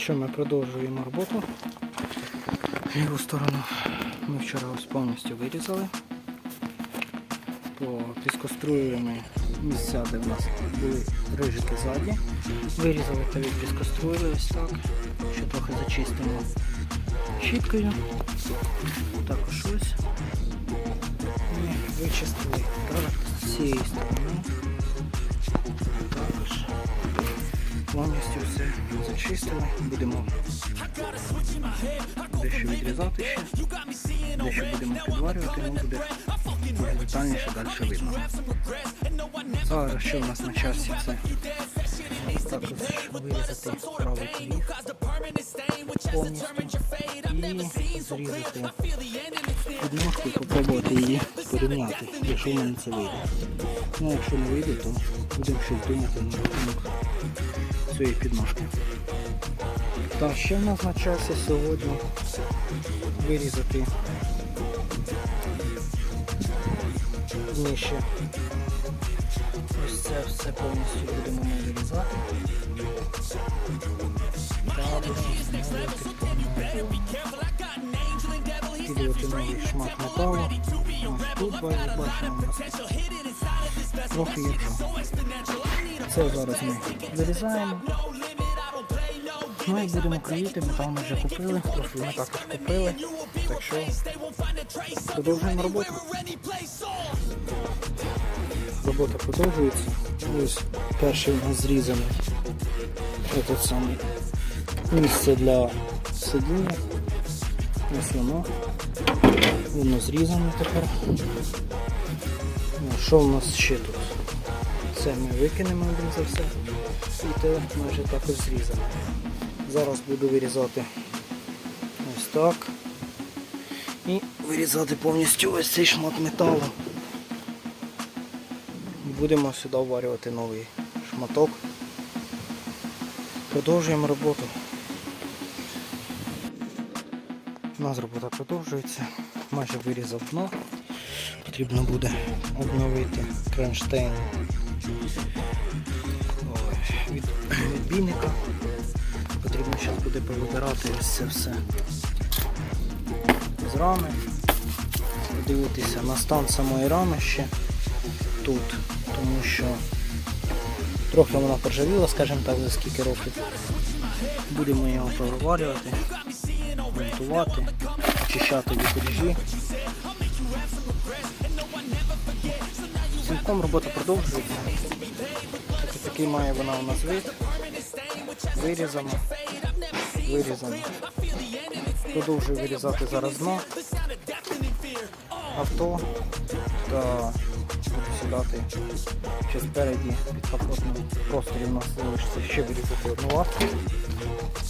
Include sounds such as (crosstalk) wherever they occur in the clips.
Що ми продовжуємо роботу. Ліву сторону ми вчора ось повністю вирізали. Піскоструємо місця, де в нас були рижики ззаді. Вирізали та відпіскоструїли ось так. Ще трохи зачистимо щіткою. Також ось. І вичистили з цієї сторони. Повністю все зачистили. Будемо дещо відрізати ще, дещо будемо підварювати, ну буде детальніше далі видно. Зараз що в нас на часі це також вирізати правий кліф повністю і зрізати підножку і попробувати її порівняти, якщо в мене це вийде. Ну, якщо не вийде, то будемо щось думати на рахунок цієї підножки. Так, ще в нас на часі сьогодні вирізати нижче. Ось це все повністю будемо ми вирізати. Та Підводити новий шмат металу. Ось тут бачимо трохи є. Це зараз ми вирізаємо. Ну і будемо кроїти, метал ми вже купили, профіль ми також купили. Так що продовжуємо роботу. Робота продовжується. Ось перший у нас зрізаний. Ось саме місце для сидіння. Ось воно. Воно зрізане тепер. Ну, Що в нас ще тут? Це ми викинемо один за все. І те ми вже також зрізали. Зараз буду вирізати ось так. І вирізати повністю ось цей шмат металу. Будемо сюди варювати новий шматок. Продовжуємо роботу. У нас робота продовжується. Майже вирізав дно. Потрібно буде обновити кронштейн Ой, від відбійника. Потрібно зараз буде повибирати ось це все з рами. Подивитися на стан самої рами ще тут, тому що трохи вона поржавіла, скажімо так, за скільки років. Будемо його проварювати, монтувати, очищати від Цілком робота продовжується. Такий має вона у нас вид. Вирізано. Вирізано. Продовжую вирізати зараз дно авто та буду сідати ще спереді під капотним просторі у нас залишиться ще вирізати одну лапку.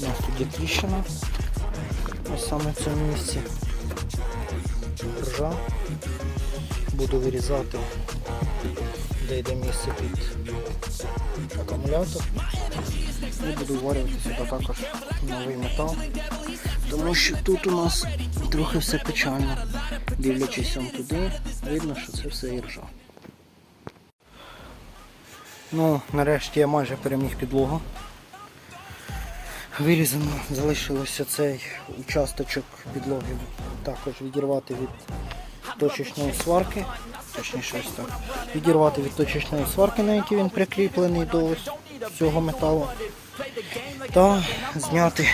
У нас тут є тріщина. Ось саме в цьому місці. Ржа. Буду вирізати, де йде місце під акумулятор. І буду варювати сюди також новий метал. Тому що тут у нас трохи все печально. Дивлячись он туди, видно, що це все іржа. Ну, нарешті я майже переміг підлогу. Вирізано, залишилося цей участочок підлоги також відірвати від точечної сварки. Точніше ось так. Відірвати від точечної сварки, на якій він прикріплений до цього металу. Та зняти,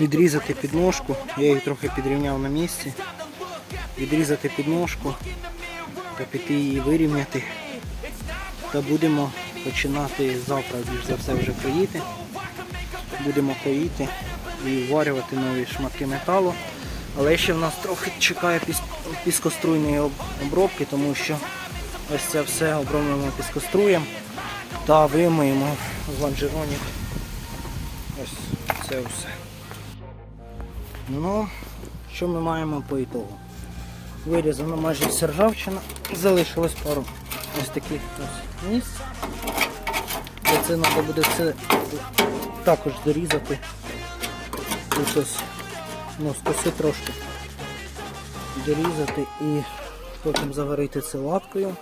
відрізати підножку. Я її трохи підрівняв на місці. Відрізати підножку та піти її вирівняти. Та будемо починати завтра більш за все вже кроїти. Будемо кроїти і варювати нові шматки металу. Але ще в нас трохи чекає піскоструйної обробки, тому що ось це все обробимо піскоструєм та вимиємо з лонжеронів. Ось це все. Ну, що ми маємо по ітогу? Вирізано майже вся ржавчина, залишилось пару ось таких ось місць. Це треба буде все також дорізати. Тут ось ну, трошки дорізати і потім заварити це латкою.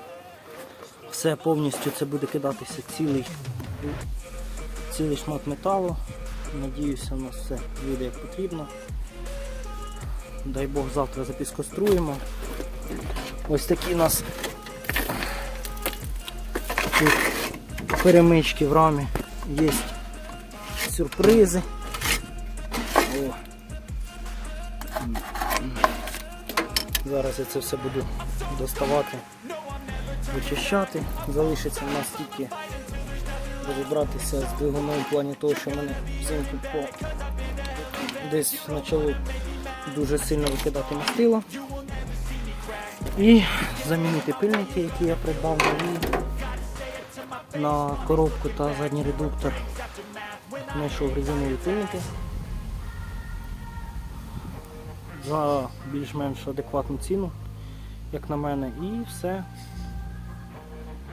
Все повністю це буде кидатися цілий, цілий шмат металу. Надіюся, у нас все вийде як потрібно. Дай Бог завтра запіскоструємо. Ось такі у нас тут перемички в рамі. Є сюрпризи. Зараз я це все буду доставати, вичищати. Залишиться в нас тільки розібратися з двигуном в плані того, що в мене взимку по десь почало дуже сильно викидати мастило. І замінити пильники, які я придбав на коробку та задній редуктор. Знайшов резинові пильники за більш-менш адекватну ціну, як на мене, і все.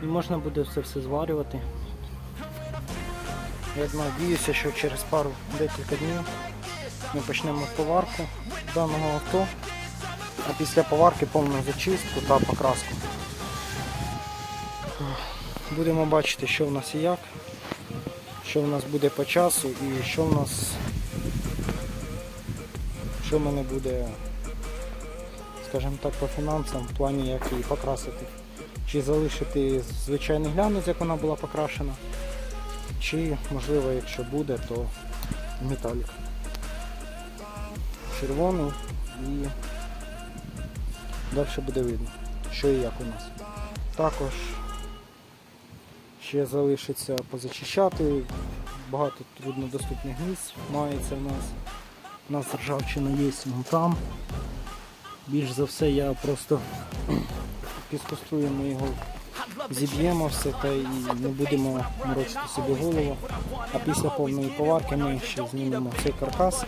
І можна буде все все зварювати. Я надіюся, що через пару декілька днів ми почнемо поварку даного авто, а після поварки повну зачистку та покраску. Будемо бачити, що в нас і як, що в нас буде по часу і що в нас що в мене буде, скажімо так, по фінансам, в плані як її покрасити. Чи залишити звичайний глянець, як вона була покрашена, чи можливо, якщо буде, то металік. Червоний і далі буде видно, що і як у нас. Також ще залишиться позачищати, багато труднодоступних місць мається в нас. У нас ржавчина є вон там. Більш за все я просто (clears throat) піскоструємо його, зіб'ємо все та і не будемо морочити собі голову. А після повної поварки ми ще знімемо цей каркас.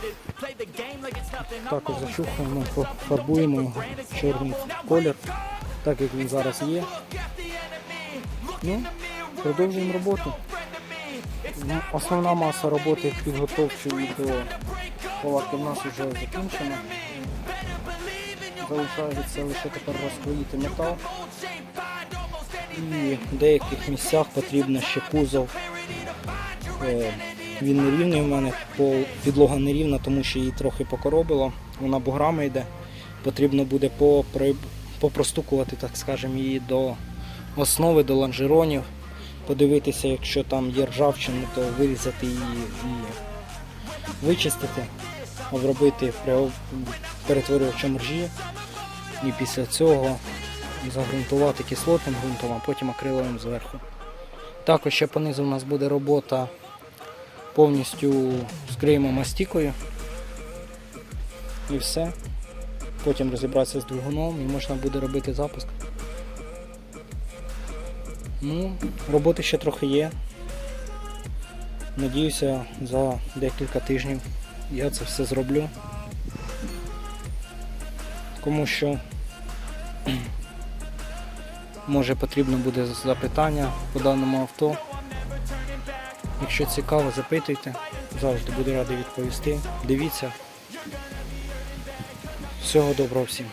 Також зачухаємо, пофарбуємо його чорний колір, так як він зараз є. Ну, продовжуємо роботу. Ну, Основна маса роботи підготовчої до поварки в нас вже закінчена. Залишається лише тепер розкроїти метал. І в деяких місцях потрібно ще кузов. Е, Він не рівний в мене, підлога не рівна, тому що її трохи покоробило. Вона буграми йде. Потрібно буде попростукувати, так скажемо, її до основи, до лонжеронів. Подивитися, якщо там є ржавчина, то вирізати її вичистити, обробити перетворювачем ржі. І після цього загрунтувати кислотним ґрунтом, а потім акриловим зверху. Також ще понизу у нас буде робота повністю скриємо мастікою. І все. Потім розібратися з двигуном і можна буде робити запуск. Ну, роботи ще трохи є. Надіюся, за декілька тижнів я це все зроблю. Кому що може потрібно буде запитання по даному авто. Якщо цікаво, запитуйте. Завжди буду радий відповісти. Дивіться. Всього доброго всім.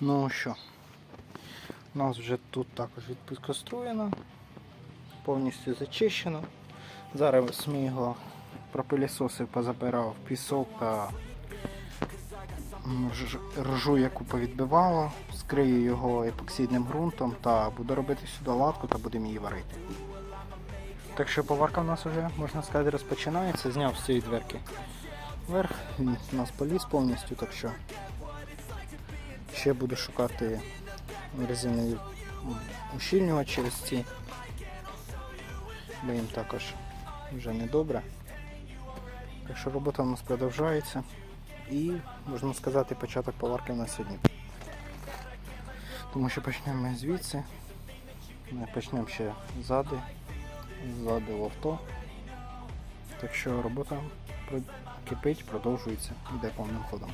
Ну що, у нас вже тут також відпускоструєно, повністю зачищено. Зараз ми його пропилісосив, позабирав пісок та ржу, яку повідбивало, скрию його епоксидним ґрунтом та буду робити сюди латку та будемо її варити. Так що поварка в нас вже, можна сказати, розпочинається. Зняв з цієї дверки вверх, він у нас поліз повністю, так що ще буду шукати резинові ущільнювачі через ці, бо їм також вже недобре. Так що робота у нас продовжується і, можна сказати, початок поварки у нас сьогодні. Тому що почнемо ми звідси, ми почнемо ще ззади, ззади в авто. Так що робота кипить, продовжується, йде повним ходом.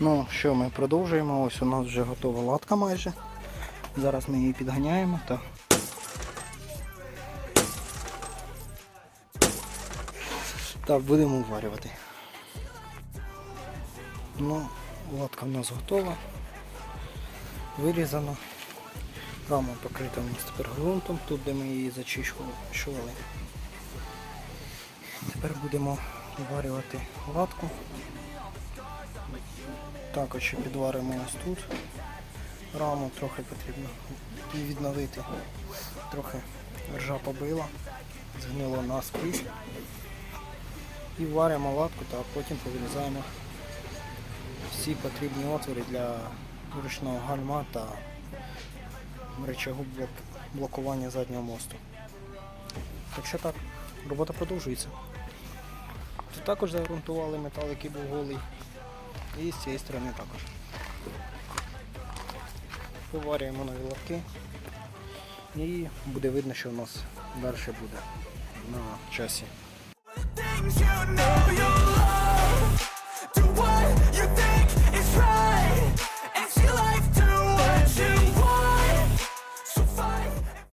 Ну що, ми продовжуємо. Ось у нас вже готова латка майже. Зараз ми її підганяємо та Так, будемо вварювати. Ну, латка в нас готова. Вирізана. Рама покрита у нас тепер ґрунтом, тут де ми її зачищували. Тепер будемо варювати латку. Також підваримо ось тут. Раму трохи потрібно відновити. Трохи ржа побила, згнило наскрізь. І варимо латку та потім повирізаємо всі потрібні отвори для ручного гальма та речагу блок, блокування заднього мосту. Так що так, робота продовжується. Тут також загрунтували метал, який був голий. І з цієї сторони також виварюємо нові лапки і буде видно, що у нас далі буде на часі.